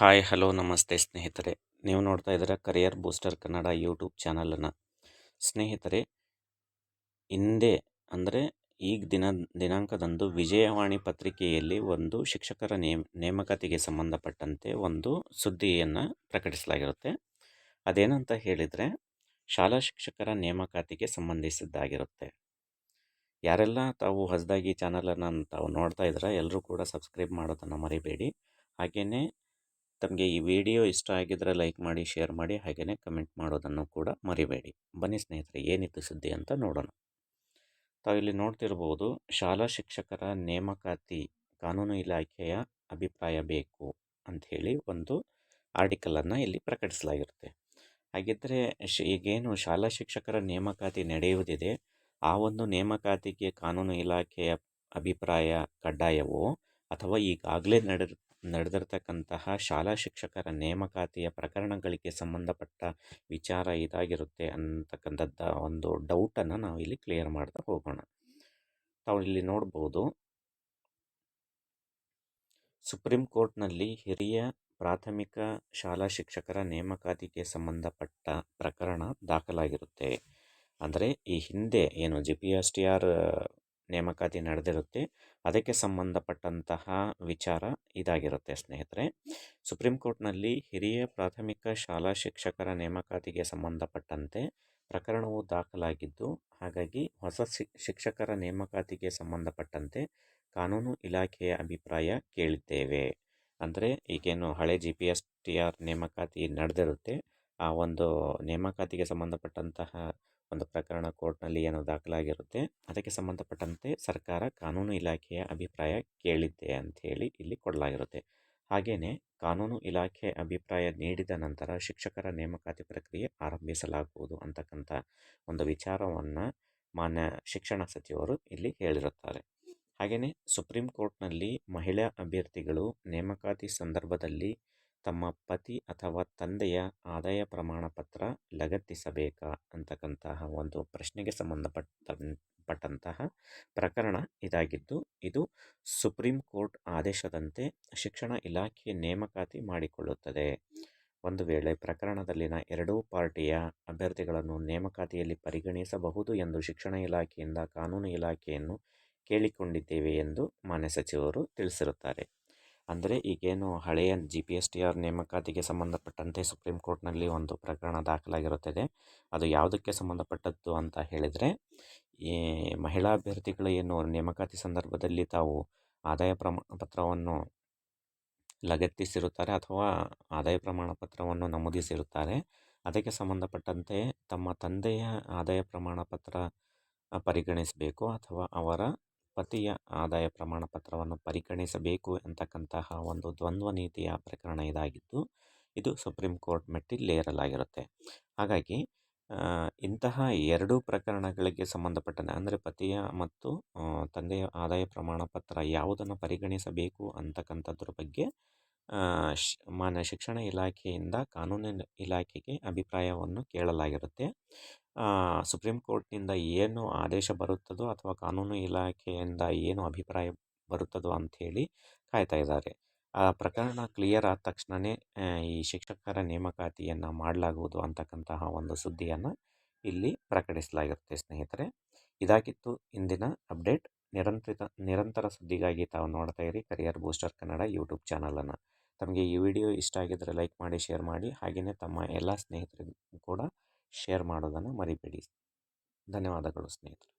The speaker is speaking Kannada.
ಹಾಯ್, ಹಲೋ, ನಮಸ್ತೆ ಸ್ನೇಹಿತರೆ. ನೀವು ನೋಡ್ತಾ ಇದ್ದೀರ ಕರಿಯರ್ ಬೂಸ್ಟರ್ ಕನ್ನಡ ಯೂಟ್ಯೂಬ್ ಚಾನಲನ್ನು ಸ್ನೇಹಿತರೆ, ಹಿಂದೆ ಅಂದರೆ ಈಗ ದಿನ, ದಿನಾಂಕದಂದು ವಿಜಯವಾಣಿ ಪತ್ರಿಕೆಯಲ್ಲಿ ಒಂದು ಶಿಕ್ಷಕರ ನೇಮ್, ನೇಮಕಾತಿಗೆ ಸಂಬಂಧಪಟ್ಟಂತೆ ಒಂದು ಸುದ್ದಿಯನ್ನು ಪ್ರಕಟಿಸಲಾಗಿರುತ್ತೆ. ಅದೇನಂತ ಹೇಳಿದರೆ, ಶಾಲಾ ಶಿಕ್ಷಕರ ನೇಮಕಾತಿಗೆ ಸಂಬಂಧಿಸಿದ್ದಾಗಿರುತ್ತೆ. ಯಾರೆಲ್ಲ ತಾವು ಹೊಸದಾಗಿ ಚಾನಲನ್ನು ತಾವು ನೋಡ್ತಾ ಇದ್ದೀರಾ ಎಲ್ಲರೂ ಕೂಡ ಸಬ್ಸ್ಕ್ರೈಬ್ ಮಾಡೋದನ್ನು ಮರಿಬೇಡಿ. ಹಾಗೆಯೇ ತಮಗೆ ಈ ವಿಡಿಯೋ ಇಷ್ಟ ಆಗಿದ್ದರೆ ಲೈಕ್ ಮಾಡಿ, ಶೇರ್ ಮಾಡಿ ಹಾಗೆಯೇ ಕಮೆಂಟ್ ಮಾಡೋದನ್ನು ಕೂಡ ಮರಿಬೇಡಿ. ಬನ್ನಿ ಸ್ನೇಹಿತರೆ, ಏನಿತ್ತು ಸುದ್ದಿ ಅಂತ ನೋಡೋಣ. ತಾವು ಇಲ್ಲಿ ನೋಡ್ತಿರ್ಬೋದು, ಶಾಲಾ ಶಿಕ್ಷಕರ ನೇಮಕಾತಿ ಕಾನೂನು ಇಲಾಖೆಯ ಅಭಿಪ್ರಾಯ ಬೇಕು ಅಂಥೇಳಿ ಒಂದು ಆರ್ಟಿಕಲನ್ನು ಇಲ್ಲಿ ಪ್ರಕಟಿಸಲಾಗಿರುತ್ತೆ. ಹಾಗಿದ್ದರೆ ಶ್, ಈಗೇನು ಶಾಲಾ ಶಿಕ್ಷಕರ ನೇಮಕಾತಿ ನಡೆಯುವುದಿದೆ, ಆ ಒಂದು ನೇಮಕಾತಿಗೆ ಕಾನೂನು ಇಲಾಖೆಯ ಅಭಿಪ್ರಾಯ, ಕಡ್ಡಾಯವೋ ಅಥವಾ ಈಗಾಗಲೇ ನಡೆದ ನಡೆದಿರ್ತಕ್ಕಂತಹ ಶಾಲಾ ಶಿಕ್ಷಕರ ನೇಮಕಾತಿಯ ಪ್ರಕರಣಗಳಿಗೆ ಸಂಬಂಧಪಟ್ಟ ವಿಚಾರ ಇದಾಗಿರುತ್ತೆ ಅಂತಕ್ಕಂಥದ್ದ ಒಂದು ಡೌಟನ್ನು ನಾವು ಇಲ್ಲಿ ಕ್ಲಿಯರ್ ಮಾಡ್ತಾ ಹೋಗೋಣ. ತಾವು ಇಲ್ಲಿ ನೋಡ್ಬೋದು. ಸುಪ್ರೀಂ ಕೋರ್ಟ್ನಲ್ಲಿ ಹಿರಿಯ ಪ್ರಾಥಮಿಕ ಶಾಲಾ ಶಿಕ್ಷಕರ ನೇಮಕಾತಿಗೆ ಸಂಬಂಧಪಟ್ಟ ಪ್ರಕರಣ ದಾಖಲಾಗಿರುತ್ತೆ. ಅಂದರೆ ಈ ಹಿಂದೆ ಏನು G P S T R ನೇಮಕಾತಿ ನಡೆದಿರುತ್ತೆ. ಅದಕ್ಕೆ ಸಂಬಂಧಪಟ್ಟಂತಹ ವಿಚಾರ ಇದಾಗಿರುತ್ತೆ ಸ್ನೇಹಿತರೆ. ಸುಪ್ರೀಂ ಕೋರ್ಟ್ನಲ್ಲಿ ಹಿರಿಯ ಪ್ರಾಥಮಿಕ ಶಾಲಾ ಶಿಕ್ಷಕರ ನೇಮಕಾತಿಗೆ ಸಂಬಂಧಪಟ್ಟಂತೆ ಪ್ರಕರಣವು ದಾಖಲಾಗಿದ್ದು, ಹಾಗಾಗಿ ಹೊಸ ಶಿಕ್ಷಕರ ನೇಮಕಾತಿಗೆ ಸಂಬಂಧಪಟ್ಟಂತೆ ಕಾನೂನು ಇಲಾಖೆಯ ಅಭಿಪ್ರಾಯ ಕೇಳಿದ್ದೇವೆ. ಅಂದರೆ ಈಗೇನು ಹಳೆ G P S T R ನೇಮಕಾತಿ ನಡೆದಿರುತ್ತೆ. ಆ ಒಂದು ನೇಮಕಾತಿಗೆ ಸಂಬಂಧಪಟ್ಟಂತಹ ಒಂದು ಪ್ರಕರಣ ಕೋರ್ಟ್ನಲ್ಲಿ ಏನು ದಾಖಲಾಗಿರುತ್ತೆ. ಅದಕ್ಕೆ ಸಂಬಂಧಪಟ್ಟಂತೆ ಸರ್ಕಾರ ಕಾನೂನು ಇಲಾಖೆಯ ಅಭಿಪ್ರಾಯ ಕೇಳಿದ್ದೆ ಅಂಥೇಳಿ ಇಲ್ಲಿ ಕೊಡಲಾಗಿರುತ್ತೆ. ಹಾಗೆಯೇ ಕಾನೂನು ಇಲಾಖೆ ಅಭಿಪ್ರಾಯ ನೀಡಿದ ನಂತರ ಶಿಕ್ಷಕರ ನೇಮಕಾತಿ ಪ್ರಕ್ರಿಯೆ ಆರಂಭಿಸಲಾಗುವುದು ಅಂತಕ್ಕಂಥ ಒಂದು ವಿಚಾರವನ್ನು ಮಾನ್ಯ ಶಿಕ್ಷಣ ಸಚಿವರು ಇಲ್ಲಿ ಹೇಳಿರುತ್ತಾರೆ. ಹಾಗೆಯೇ ಸುಪ್ರೀಂ ಕೋರ್ಟ್ನಲ್ಲಿ ಮಹಿಳಾ ಅಭ್ಯರ್ಥಿಗಳು ನೇಮಕಾತಿ ಸಂದರ್ಭದಲ್ಲಿ ತಮ್ಮ ಪತಿ ಅಥವಾ ತಂದೆಯ ಆದಾಯ ಪ್ರಮಾಣಪತ್ರ ಲಗತ್ತಿಸಬೇಕಾ? ಅಂತಕ್ಕಂತಹ ಒಂದು ಪ್ರಶ್ನೆಗೆ ಸಂಬಂಧಪಟ್ಟ ಪಟ್ಟಂತಹ ಪ್ರಕರಣ ಇದಾಗಿದ್ದು, ಇದು ಸುಪ್ರೀಂ ಕೋರ್ಟ್ ಆದೇಶದಂತೆ ಶಿಕ್ಷಣ ಇಲಾಖೆ ನೇಮಕಾತಿ ಮಾಡಿಕೊಳ್ಳುತ್ತದೆ. ಒಂದು ವೇಳೆ ಪ್ರಕರಣದಲ್ಲಿನ ಎರಡೂ ಪಾರ್ಟಿಯ ಅಭ್ಯರ್ಥಿಗಳನ್ನು ನೇಮಕಾತಿಯಲ್ಲಿ ಪರಿಗಣಿಸಬಹುದು ಎಂದು ಶಿಕ್ಷಣ ಇಲಾಖೆಯಿಂದ ಕಾನೂನು ಇಲಾಖೆಯನ್ನು ಕೇಳಿಕೊಂಡಿದ್ದೇವೆ ಎಂದು ಮಾನ್ಯ ಸಚಿವರು ತಿಳಿಸಿರುತ್ತಾರೆ. ಅಂದರೆ ಈಗೇನು ಹಳೆಯ G P S T R ನೇಮಕಾತಿಗೆ ಸಂಬಂಧಪಟ್ಟಂತೆ ಸುಪ್ರೀಂ ಕೋರ್ಟ್ನಲ್ಲಿ ಒಂದು ಪ್ರಕರಣ ದಾಖಲಾಗಿರುತ್ತದೆ. ಅದು ಯಾವುದಕ್ಕೆ ಸಂಬಂಧಪಟ್ಟದ್ದು ಅಂತ ಹೇಳಿದರೆ, ಈ ಮಹಿಳಾ ಅಭ್ಯರ್ಥಿಗಳು ಏನು ನೇಮಕಾತಿ ಸಂದರ್ಭದಲ್ಲಿ ತಾವು ಆದಾಯ ಪ್ರಮಾಣ ಪತ್ರವನ್ನು ಲಗತ್ತಿಸಿರುತ್ತಾರೆ ಅಥವಾ ಆದಾಯ ಪ್ರಮಾಣ ಪತ್ರವನ್ನು ನಮೂದಿಸಿರುತ್ತಾರೆ. ಅದಕ್ಕೆ ಸಂಬಂಧಪಟ್ಟಂತೆ ತಮ್ಮ ತಂದೆಯ ಆದಾಯ ಪ್ರಮಾಣ ಪತ್ರ ಪರಿಗಣಿಸಬೇಕು ಅಥವಾ ಅವರ ಪತಿಯ ಆದಾಯ ಪ್ರಮಾಣ ಪತ್ರವನ್ನು ಪರಿಗಣಿಸಬೇಕು ಅಂತಕ್ಕಂತಹ ಒಂದು ದ್ವಂದ್ವ ನೀತಿಯ ಪ್ರಕರಣ ಇದಾಗಿದ್ದು, ಇದು ಸುಪ್ರೀಂ ಕೋರ್ಟ್ ಮೆಟ್ಟಿಲೇರಲಾಗಿರುತ್ತೆ ಹಾಗಾಗಿ ಇಂತಹ ಎರಡು ಪ್ರಕರಣಗಳಿಗೆ ಸಂಬಂಧಪಟ್ಟಂತೆ, ಅಂದರೆ ಪತಿಯ ಮತ್ತು ತಂದೆಯ ಆದಾಯ ಪ್ರಮಾಣ ಪತ್ರ ಯಾವುದನ್ನು ಪರಿಗಣಿಸಬೇಕು ಅಂತಕ್ಕಂಥದ್ರ ಬಗ್ಗೆ ಶ್, ಮಾನ್ಯ ಶಿಕ್ಷಣ ಇಲಾಖೆಯಿಂದ ಕಾನೂನಿನ ಇಲಾಖೆಗೆ ಅಭಿಪ್ರಾಯವನ್ನು ಕೇಳಲಾಗಿರುತ್ತೆ. ಸುಪ್ರೀಂ ಕೋರ್ಟ್ನಿಂದ ಏನು ಆದೇಶ ಬರುತ್ತದೋ ಅಥವಾ ಕಾನೂನು ಇಲಾಖೆಯಿಂದ ಏನು ಅಭಿಪ್ರಾಯ ಬರುತ್ತದೋ ಅಂಥೇಳಿ ಕಾಯ್ತಾ ಇದ್ದಾರೆ. ಆ ಪ್ರಕರಣ ಕ್ಲಿಯರ್ ಆದ ತಕ್ಷಣವೇ ಈ ಶಿಕ್ಷಕರ ನೇಮಕಾತಿಯನ್ನು ಮಾಡಲಾಗುವುದು ಅಂತಕ್ಕಂತಹ ಒಂದು ಸುದ್ದಿಯನ್ನು ಇಲ್ಲಿ ಪ್ರಕಟಿಸಲಾಗಿರುತ್ತೆ ಸ್ನೇಹಿತರೆ. ಇದಾಗಿತ್ತು ಇಂದಿನ ಅಪ್ಡೇಟ್. ನಿರಂತರಿತ, ನಿರಂತರ ಸುದ್ದಿಗಾಗಿ ತಾವು ನೋಡ್ತಾ ಇರಿ. ಕರಿಯರ್ ಬೂಸ್ಟರ್ ಕನ್ನಡ ಯೂಟ್ಯೂಬ್ ಚಾನಲನ್ನು. ತಮಗೆ ಈ ವಿಡಿಯೋ ಇಷ್ಟ ಆಗಿದ್ದರೆ ಲೈಕ್ ಮಾಡಿ, ಶೇರ್ ಮಾಡಿ, ಹಾಗೆಯೇ ತಮ್ಮ ಎಲ್ಲ ಸ್ನೇಹಿತರಿಗೂ ಕೂಡ ಶೇರ್ ಮಾಡೋದನ್ನು ಮರಿಬೇಡಿ. ಧನ್ಯವಾದಗಳು ಸ್ನೇಹಿತರೆ.